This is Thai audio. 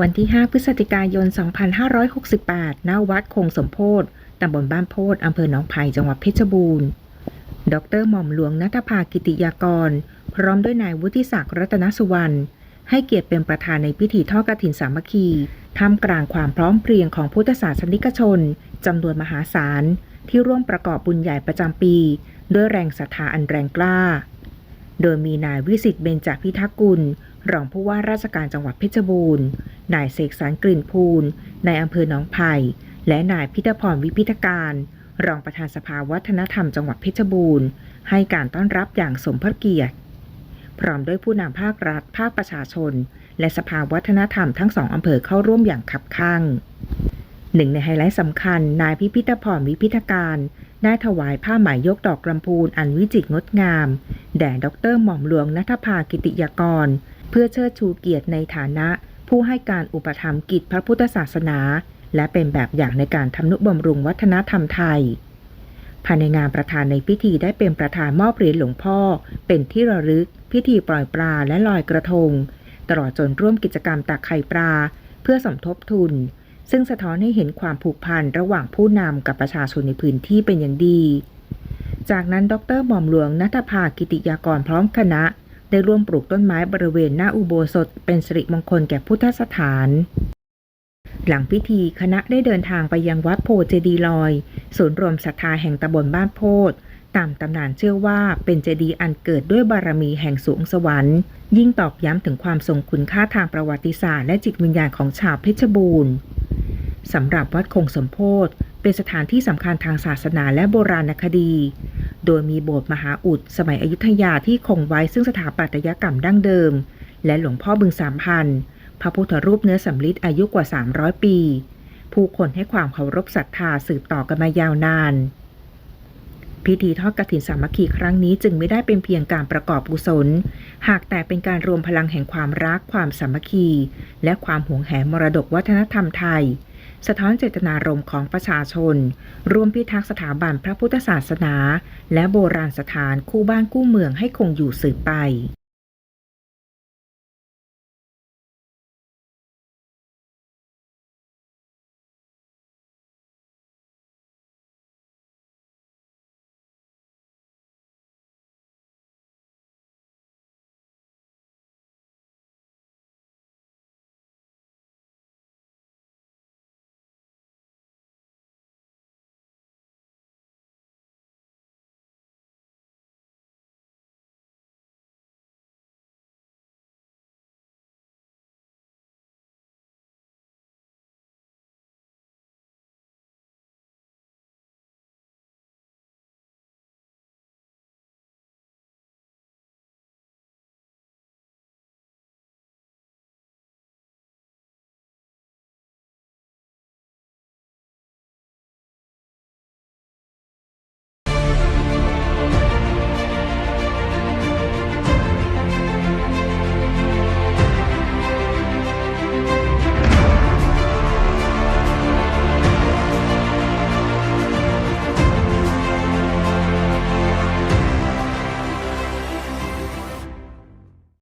วันที่ 5 พฤศจิกายน 2568 ณ วัดคงสมโพธิตำบลบ้านโพธิอำเภอหนองไผ่จังหวัดเพชรบูรณ์ ดรหม่อมหลวงนัทภากิติยากร พร้อมด้วยนายวุฒิศักดิ์รัตนสุวรรณ ให้เกียรติเป็นประธานในพิธีทอดกรถินสามัคคี ท่ามกลางความพร้อมเพรียงของพุทธศาสนิกชน จำนวนมหาศาล ที่ร่วมประกอบบุญใหญ่ประจำปี ด้วยแรงศรัทธาอันแรงกล้า โดยมีนายวิสิทธิ์เบญจพิทักษ์กุล รองผู้ว่าราชการจังหวัดเพชรบูรณ์ นายเสกสรรกลิ่นภูลนายอำเภอหนองไผ่ และนายพิทพรวิพิธการ รองประธานสภาวัฒนธรรมจังหวัดเพชรบูรณ์ ให้การต้อนรับอย่างสมพระเกียรติ พร้อมด้วยผู้นำภาครัฐ ภาคประชาชน และสภาวัฒนธรรมทั้งสองอำเภอเข้าร่วมอย่างขับข้าง หนึ่งในไฮไลท์สำคัญ นายพิพิธพรวิพิธการ ได้ถวายผ้าไหมยกดอกลำพูนอันวิจิตรงดงาม แด่ดรหม่อมหลวงนัทภากิติยากร เพื่อเชิดชูเกียรติในฐานะ ผู้ให้การอุปถัมภ์กิจพระพุทธศาสนา และเป็นแบบอย่างในการทำนุบำรุงวัฒนธรรมไทย ภายในงานประธานในพิธีได้เป็นประธานมอบเหรียญหลวงพ่อ เป็นที่ระลึก พิธีปล่อยปลาและลอยกระทง ตลอดจนร่วมกิจกรรมตักไข่ปลา เพื่อสมทบทุน ซึ่งสะท้อนให้เห็นความผูกพันระหว่างผู้นำกับประชาชนในพื้นที่เป็นอย่างดี จากนั้นดรหม่อมหลวงนัทภากิติยากรพร้อมคณะ ได้ร่วมปลูกต้นไม้บริเวณหน้าอุโบสถ เป็นสิริมงคลแก่พุทธสถาน หลังพิธีคณะได้เดินทางไปยังวัดโพเจดีลอย ศูนย์รวมศรัทธาแห่งตำบลบ้านโพธตามตำนานเชื่อว่าเป็นเจดีย์อันเกิดด้วยบารมีแห่งสูงสวรรค์ ยิ่งตอกย้ำถึงความทรงคุณค่าทางประวัติศาสตร์และจิตวิญญาณของชาวเพชรบูรณ์ สำหรับวัดคงสมโพธิเป็นสถานที่สำคัญทางศาสนาและโบราณคดี โดยมีโบสถ์มหาอุดสมัยอยุธยาที่คงไว้ซึ่งสถาปัตยกรรมดั้งเดิม และหลวงพ่อบึงสามพันพระพุทธรูปเนื้อสำริดอายุกว่า 300 ปี ผู้คนให้ความเคารพศรัทธาสืบต่อกันมายาวนาน พิธีทอดกฐินสามัคคีครั้งนี้จึงไม่ได้เป็นเพียงการประกอบกุศล หากแต่เป็นการรวมพลังแห่งความรักความสามัคคี และความหวงแหนมรดกวัฒนธรรมไทย สะท้อนเจตนารมณ์ของประชาชน ร่วมพิทักษ์สถาบันพระพุทธศาสนา และโบราณสถานคู่บ้านคู่เมืองให้คงอยู่สืบไป